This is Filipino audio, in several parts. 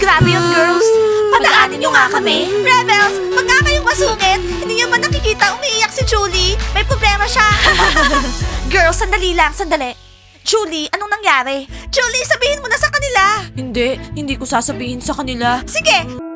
Grabe yun, girls. Padaanin nyo nga kami. Rebels, wag nga kayong masungit. Hindi nyo ba nakikita umiiyak si Julie? May problema siya. girls, sandali lang, sandali. Julie, anong nangyari? Julie, sabihin mo na sa kanila. Hindi, hindi ko sasabihin sa kanila. Sige.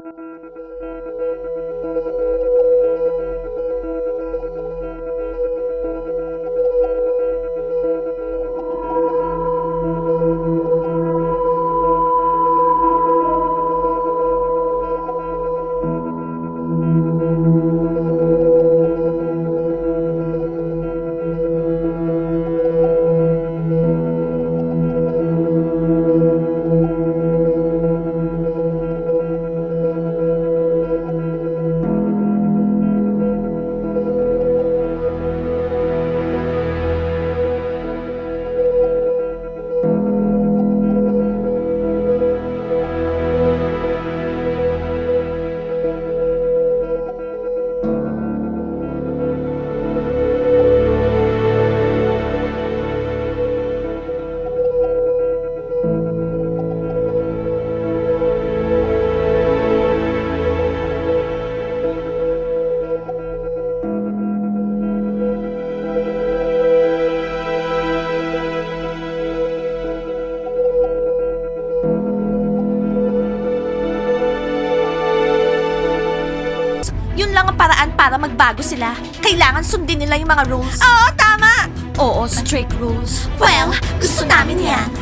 Para magbago sila. Kailangan sundin nila yung mga rules. Oo, tama! Oo, strict rules. Well, gusto namin yan.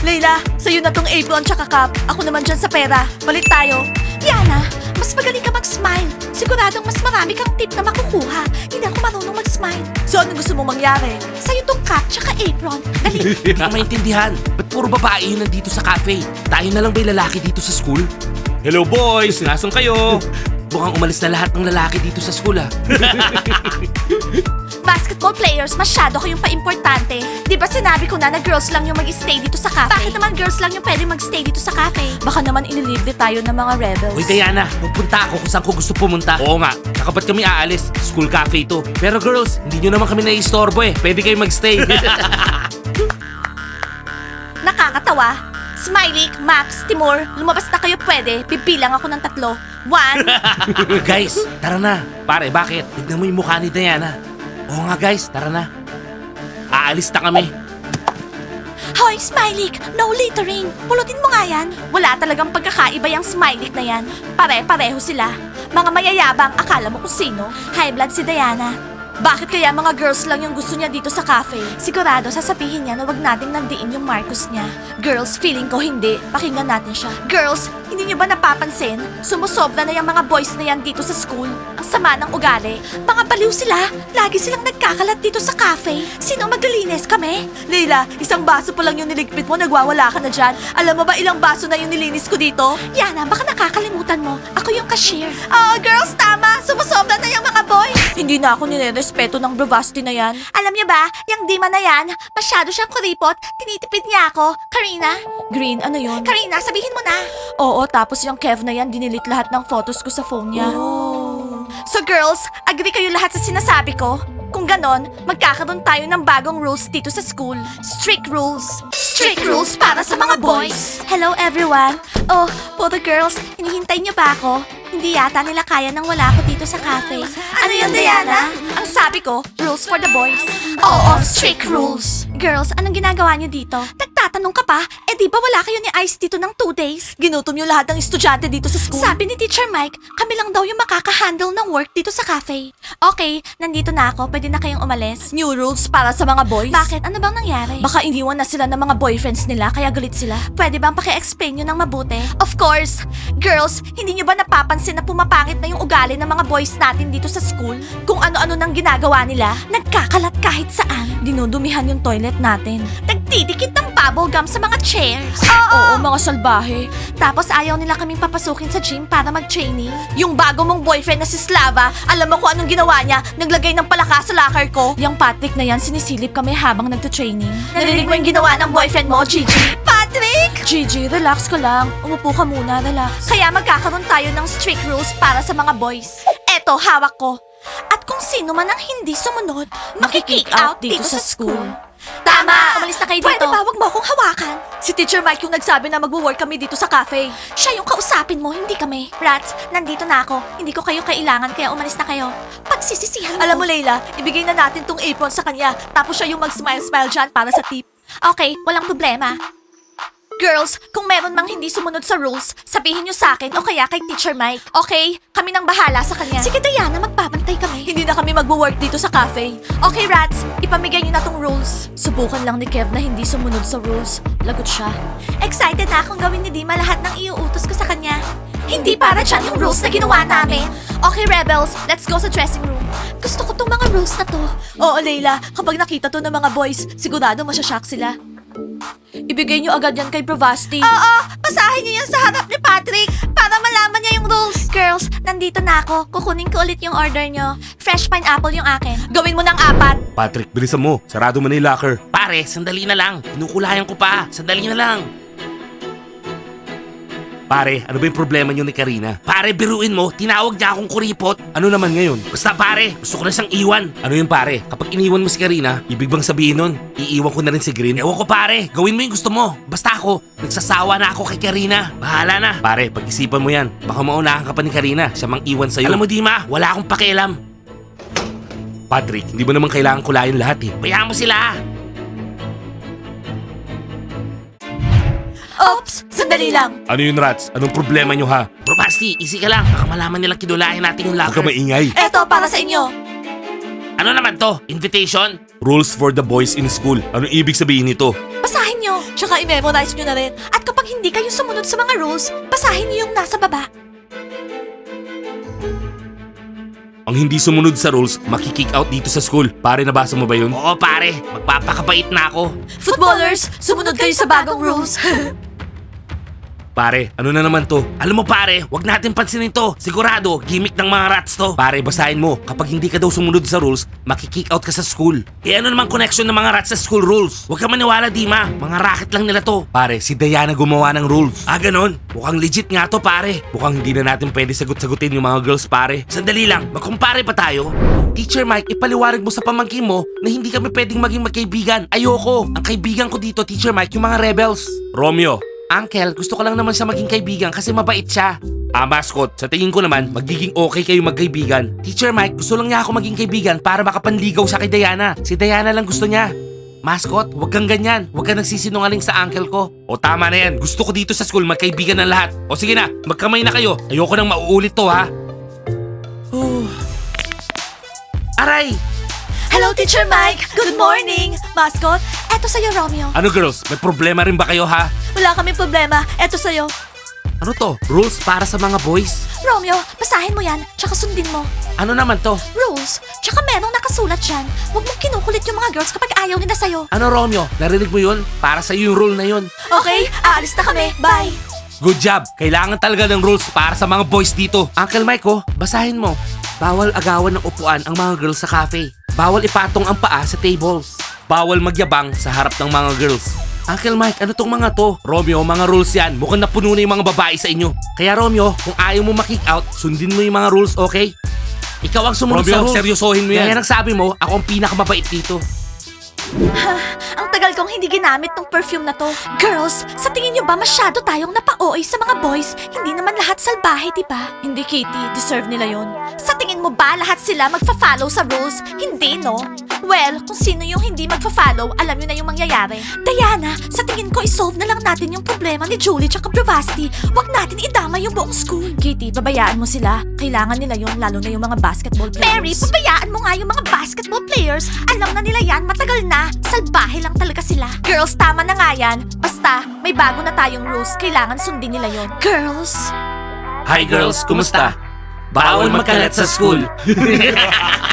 Layla, sa'yo na tong apron tsaka cup. Ako naman dyan sa pera. Balik tayo. Yana, mas magaling ka mag-smile. Siguradong mas marami kang tip na makukuha. Hindi ako marunong mag-smile. So, ano gusto mo mangyari? Sa'yo tong cap tsaka apron. Dali. Hindi ko maintindihan. Ba't puro babae yung nandito sa cafe? Tayo na lang ba yung lalaki dito sa school? Hello boys! Nasaan kayo? Mukhang umalis na lahat ng lalaki dito sa school ah. Basketball players, masyado kayong pa-importante. Di ba sinabi ko na na girls lang yung mag-stay dito sa cafe? Bakit naman girls lang yung pwede mag-stay dito sa cafe? Baka naman inilibre tayo ng mga rebels. Uy Diana, pupunta ako kung saan ko gusto pumunta. Oo nga, saka ba't kami aalis? School cafe to. Pero girls, hindi nyo naman kami naiistorbo eh. Pwede kayo magstay. Nakakatawa. Smiley, Max, Timur, lumabas na kayo pwede. Bibilang ako ng tatlo. One, guys, tara na. Pare, bakit? Tignan mo yung mukha ni Diana. Oo nga guys, tara na. Aalis na kami. Hoy, Smiley! No littering! Pulutin mo nga yan! Wala talagang pagkakaiba yung Smiley na yan. Pare-pareho sila. Mga mayayabang, akala mo kung sino? High blood si Diana. Bakit kaya mga girls lang yung gusto niya dito sa cafe? Sigurado sasabihin niya na wag nating nandiin yung Marcos niya. Girls, feeling ko hindi. Pakinggan natin siya. Girls, hindi niyo ba napapansin? Sumusobra na yung mga boys na yan dito sa school. Ang sama ng ugali. Mga baliw sila. Lagi silang nagkakalat dito sa cafe. Sino maglilinis kami? Leila, isang baso pa lang yung niligpit mo, nagwawala ka na dyan. Alam mo ba ilang baso na yung nilinis ko dito? Yana, baka nakakalimutan mo. Ako yung cashier. Oh, girls, tama. Sumusobra na yung mga boys. Hindi na ako nirerespeto ng bravasti na yan. Alam niyo ba, yung Dima na yan, masyado siyang kuripot. Tinitipid niya ako. Karina? Green, ano yon? Karina, sabihin mo na. Oo, tapos yung Kev na yan, dinilit lahat ng photos ko sa phone niya. So girls, agree kayo lahat sa sinasabi ko? Kung ganon, magkakaroon tayo ng bagong rules dito sa school. Strict rules. Strict rules para sa mga boys. Hello everyone. Oh, puro girls, hinihintay niyo ba ako? Hindi yata nila kaya nang wala ako dito sa cafe. Ano yun, Diana? Ang sabi ko, rules for the boys. Oo, strict rules. Girls, anong ginagawa niyo dito? Nagtatanong ka pa? Eh di ba wala kayo ni Ice dito ng two days? Ginutom yung lahat ng estudyante dito sa school. Sabi ni Teacher Mike, kami lang daw yung makaka-handle ng work dito sa cafe. Okay, nandito na ako. Pwede na kayong umalis. New rules para sa mga boys. Bakit? Ano bang nangyari? Baka iniwan na sila ng mga boyfriends nila, kaya galit sila. Pwede bang paki-explain nyo ng mabuti? Of course! Girls, hindi nyo ba napapansin na pumapangit na yung ugali ng mga boys natin dito sa school? Kung ano-ano nang ginagawa nila, nagkakalat kahit saan. Dinudumihan yung toilet natin. Nagdidikit ng bubble gum sa mga chairs. Oo, mga salbahe. Tapos ayaw nila kaming papasukin sa gym para mag-training. Yung bago mong boyfriend na si Slava, alam mo kung anong ginawa niya? Naglagay ng palaka sa locker ko. Yung Patrick na yan, sinisilip kami habang nagto-training. Narinig mo yung ginawa ng boyfriend mo, Gigi? Patrick! Gigi, relax ka lang. Umupo ka muna, relax. Kaya magkakaroon tayo ng strict rules para sa mga boys. Eto, hawak ko. At kung sino man ang hindi sumunod, makikick out dito sa school. Tama! Umalis na kayo dito. Pwede ba wag mo akong hawakan? Si Teacher Mike yung nagsabi na magwo-work kami dito sa cafe. Siya yung kausapin mo, hindi kami. Rats, nandito na ako. Hindi ko kayo kailangan, kaya umalis na kayo. Pagsisisihan Alam mo, Layla, ibigay na natin tong apron sa kanya. Tapos siya yung mag-smile-smile dyan para sa tip. Okay, walang problema. Girls, kung meron mang hindi sumunod sa rules, sabihin nyo sa akin o kaya kay Teacher Mike. Okay? Kami nang bahala sa kanya. Sige, Diana, magbabantay kami. Hindi na kami magwo-work dito sa cafe. Okay, Rats, ipamigay nyo na tong rules. Subukan lang ni Kev na hindi sumunod sa rules. Lagot siya. Excited na akong gawin ni Dima lahat ng iuutos ko sa kanya. Hindi para dyan yung rules na ginawa namin. Okay, Rebels, let's go sa dressing room. Gusto ko tong mga rules na to. Oo, Layla. Kapag nakita to ng mga boys, sigurado masyashock sila. Ibigay niyo agad yan kay Bravasti. Oo, basahin niyo yan sa harap ni Patrick para malaman niya yung rules. Girls, nandito na ako. Kukunin ko ulit yung order nyo. Fresh pineapple yung akin. Gawin mo ng apat. Patrick, bilisan mo. Sarado mo na yung locker. Pare, sandali na lang. Pinukulayan ko pa. Sandali na lang. Pare, ano ba yung problema niyo ni Karina? Pare, biruin mo, tinawag niya akong kuripot. Ano naman ngayon? Basta pare, gusto ko na siyang iwan. Ano yun pare? Kapag iniwan mo si Karina, ibig bang sabihin nun, iiwan ko na rin si Green? Ewan ko pare, gawin mo yung gusto mo. Basta ako, nagsasawa na ako kay Karina. Bahala na. Pare, pag-isipan mo yan. Baka maunahan ka pa ni Karina, siya mang iwan sa'yo. Alam mo Dima, wala akong pakialam. Patrick, hindi mo naman kailangan kulayan lahat eh. Bayaan mo sila. Oops! Sandali lang. Ano yun, Rats? Anong problema nyo ha? Bro Basti, easy ka lang. Baka malaman nilang kidulahin natin yung Huwag locker. ka maingay. Eto, para sa inyo. Ano naman to? Invitation? Rules for the boys in school. Anong ibig sabihin nito? Basahin nyo. Tsaka i-memorize nyo na rin. At kapag hindi kayo sumunod sa mga rules, basahin nyo yung nasa baba. Ang hindi sumunod sa rules, makikick out dito sa school. Pare, nabasa mo ba yun? Oo pare, magpapakabait na ako. Footballers, sumunod kayo sa bagong rules. Pare, ano na naman to? Alam mo pare, wag natin pansinin to. Sigurado, gimmick ng mga rats to. Pare, basahin mo. Kapag hindi ka daw sumunod sa rules, makikick out ka sa school. Eh ano naman connection ng mga rats sa school rules? Huwag ka maniwala, Dima. Mga racket lang nila to. Pare, si Diana gumawa ng rules. Ah, ganon? Mukhang legit nga to, pare. Mukhang hindi na natin pwede sagot-sagutin yung mga girls, pare. Sandali lang, magkumpare pa tayo? Teacher Mike, ipaliwanag mo sa pamangkin mo na hindi kami pwedeng maging magkaibigan. Ayoko. Ang kaibigan ko dito, Teacher Mike, yung mga rebels. Romeo, Uncle, gusto ko lang naman siya maging kaibigan kasi mabait siya. ah mascot, sa tingin ko naman, magiging okay kayo magkaibigan. Teacher Mike, gusto lang niya ako maging kaibigan para makapanligaw siya kay Diana. Si Diana lang gusto niya. Mascot, huwag kang ganyan. Huwag kang nagsisinungaling sa uncle ko. O tama na yan, gusto ko dito sa school magkaibigan ng lahat. O sige na, magkamay na kayo. Ayoko nang mauulit to ha. Aray! Hello, Teacher Mike. Good morning. Mascot, Eto sa'yo, Romeo. Ano girls, may problema rin ba kayo ha? Wala kaming problema. Eto sa'yo. Ano to? Rules para sa mga boys? Romeo, basahin mo yan, tsaka sundin mo. Ano naman to? Rules, tsaka merong nakasulat dyan. Huwag mong kinukulit yung mga girls kapag ayaw nila sa'yo. Ano Romeo? Narinig mo yun? Para sa yung rule na yun. Okay, aalis na kami. Bye. Good job, kailangan talaga ng rules para sa mga boys dito. Uncle Mike, oh, basahin mo. Bawal agawan ng upuan ang mga girls sa cafe. Bawal ipatong ang paa sa tables. Bawal magyabang sa harap ng mga girls. Uncle Mike, ano tong mga to? Romeo, mga rules yan. Mukhang napuno na yung mga babae sa inyo. Kaya Romeo, kung ayaw mo makick out, sundin mo yung mga rules, okay? Ikaw ang sumunod sa Romeo, rules. seryosohin mo yan. Kaya nagsabi mo, ako ang pinakamabait dito. Ang tagal kong hindi ginamit tong perfume na to. Girls, sa tingin nyo ba masyado tayong napa-OA sa mga boys? Hindi naman lahat salbahe, di ba? Hindi, Kitty. Deserve nila yon. Sa tingin mo ba lahat sila magfa-follow sa rules? Hindi, no? Well, kung sino yung hindi magfa-follow, alam nyo na yung mangyayari. Diana, sa tingin ko isolve na lang natin yung problema ni Julie tsaka Bravasti. Huwag natin idama yung buong school. Kitty, babayaan mo sila. Kailangan nila yon lalo na yung mga basketball players. Mary, pabayaan mo nga yung mga basketball players. Alam na nila yan, matagal na. Salbahe lang talaga sila. Girls, tama na nga yan. Basta, may bago na tayong rules. Kailangan sundin nila yon. Girls, Hi girls, kumusta? Bawal magkalat sa school.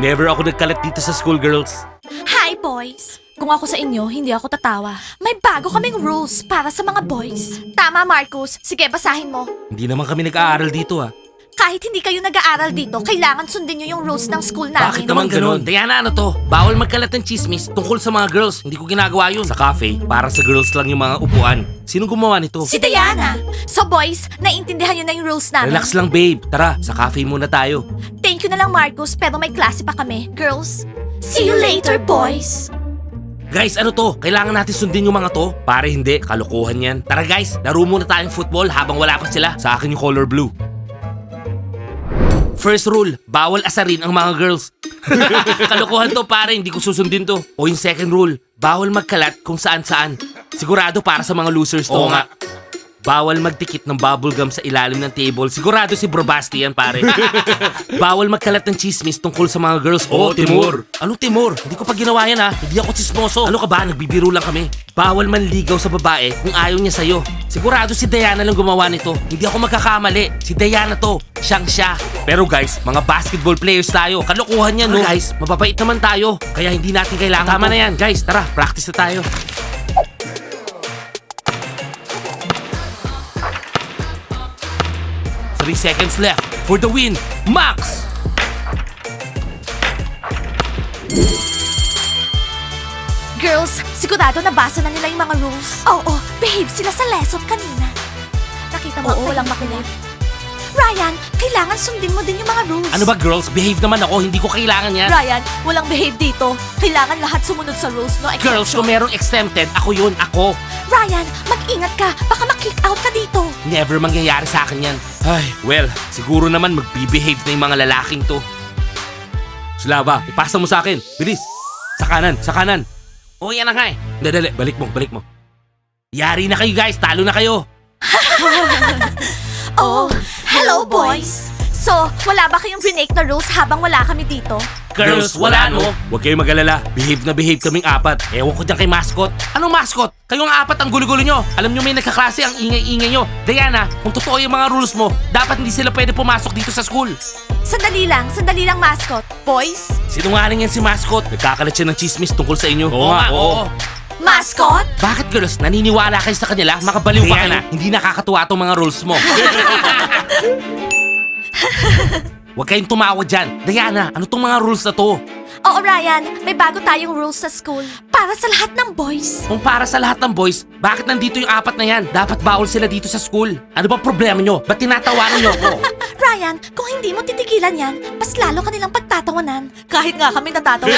Never ako nagkalat dito sa school, girls. hi boys. Kung ako sa inyo, hindi ako tatawa. May bago kaming rules para sa mga boys. Tama, Marcus. Sige, basahin mo. Hindi naman kami nag-aaral dito ah. Kahit hindi kayo nag-aaral dito, kailangan sundin nyo yung rules ng school namin. Bakit naman ganun? Diana, ano to? Bawal magkalat ng chismis tungkol sa mga girls. Hindi ko ginagawa yun. Sa cafe, para sa girls lang yung mga upuan. Sino gumawa nito? Si Diana. So boys, naiintindihan nyo na yung rules namin. Relax lang babe. Tara, sa cafe muna tayo. Thank you na lang, Marcus, pero may klase pa kami. Girls, see you later, boys. Guys, ano to? Kailangan natin sundin yung mga to? Pare, hindi. Kalokohan yan. Tara guys, laro muna tayong football habang wala pa sila. Sa akin yung color blue. First rule, bawal asarin ang mga girls. Kalokohan to pare, hindi ko susundin to. O yung second rule, bawal magkalat kung saan saan. Sigurado para sa mga losers to. Oo nga. Bawal magdikit ng bubblegum sa ilalim ng table. Sigurado si Bro Basti yan, pare. Bawal magkalat ng chismis tungkol sa mga girls. Oo, Timur. Anong Timur? Hindi ko pa ginawa yan ha. Hindi ako chismoso. Ano ka ba? Nagbibiro lang kami. Bawal manligaw sa babae kung ayaw niya sa'yo. Sigurado si Diana lang gumawa nito. Hindi ako magkakamali. Si Diana to. Siyang siya. Pero guys, mga basketball players tayo. Kalokohan yan, no? Guys, mababait naman tayo. Kaya hindi natin kailangan Tama na yan. Guys, tara. Practice na tayo. Three seconds left for the win. Max! Girls, sigurado nabasa na nila yung mga rules. Oo, behave sila sa lesson kanina. Nakita mo Oo, ang walang tahimik. Ryan, kailangan sundin mo din yung mga rules. Ano ba girls? Behave naman ako. Hindi ko kailangan yan. Ryan, walang behave dito. Kailangan lahat sumunod sa rules, no exception. Girls, kung merong exempted, ako yun. Ako. Ryan, mag-ingat ka. Baka mag-kick out ka dito. Never mangyayari sa akin yan. Ay, well, siguro naman magbibehave na yung mga lalaking to. Slava, ipasa mo sa akin. Bilis. Sa kanan, sa kanan. O, yan na nga eh. Dali, balik mo, balik mo. Yari na kayo guys, talo na kayo. Oh, hello boys. So, wala ba kayong break na rules habang wala kami dito? Girls, wala no? Huwag kayong mag-alala. Behave na behave kaming apat. Ewan ko dyan kay mascot. Anong mascot? Kayong apat ang gulo-gulo nyo. Alam nyo may nagkaklase ang ingay-ingay nyo. Diana, kung totoo yung mga rules mo, dapat hindi sila pwede pumasok dito sa school. Sandali lang, sandali lang mascot. Boys? Sinungaling yan si mascot. Nagkakalat siya ng chismis tungkol sa inyo. Oo nga, oo. Mascot? Bakit girls, naniniwala kayo sa kanila? Makabaliw ka Diana. na. Hindi nakakatuwa tong mga rules mo. Huwag kayong tumawa dyan. Diana, ano tong mga rules na to? Oo, Ryan. May bago tayong rules sa school. Para sa lahat ng boys. Kung para sa lahat ng boys, bakit nandito yung apat na yan? Dapat bawal sila dito sa school. Ano ba problema nyo? Ba't tinatawanan nyo ako? Ryan, kung hindi mo titigilan yan, mas lalo ka nilang pagtatawanan. Kahit nga kami natatawa.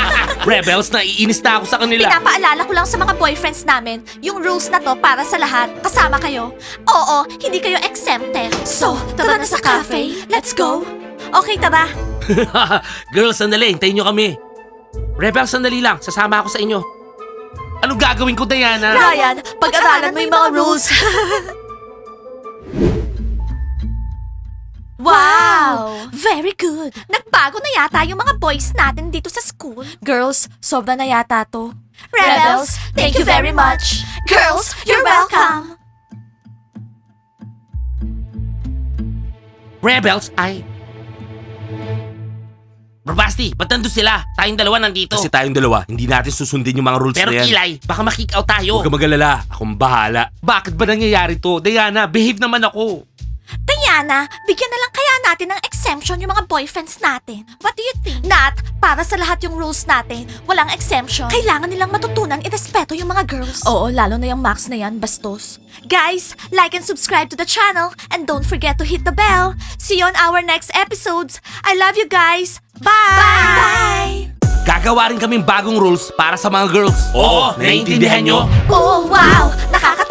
Rebels, naiinis na ako sa kanila. Pinapaalala ko lang sa mga boyfriends namin, yung rules na to para sa lahat. Kasama kayo. Oo, hindi kayo exempted. So, tara, na sa cafe. Let's go. Okay, tara. Girls, sandali. Hintayin nyo kami. Rebels, sandali lang. Sasama ako sa inyo. Anong gagawin ko, Diana? Ryan, pag-aralan mo yung mga rules. Wow! Very good. Nagbago na yata yung mga boys natin dito sa school. Girls, sobra na yata to. Rebels, thank you very much. Girls, you're welcome. Rebels, ay... Bravasti, ba't nandun sila? Tayong dalawa nandito. Kasi tayong dalawa, hindi natin susundin yung mga rules Pero na yan. Kilay, baka makick out tayo. Huwag ka magalala, akong bahala. Bakit ba nangyayari to? Diana, behave naman ako. Diana, bigyan na lang kaya natin ng exemption yung mga boyfriends natin. What do you think? Nat, para sa lahat yung rules natin, walang exemption. Kailangan nilang matutunan irespeto yung mga girls. Oo, lalo na yung Max na yan, bastos. Guys, like and subscribe to the channel and don't forget to hit the bell. See you on our next episodes. I love you guys. Bye! Bye! Gagawa rin kaming bagong rules para sa mga girls. Oo, naiintindihan nyo? Oh, wow! Nakaka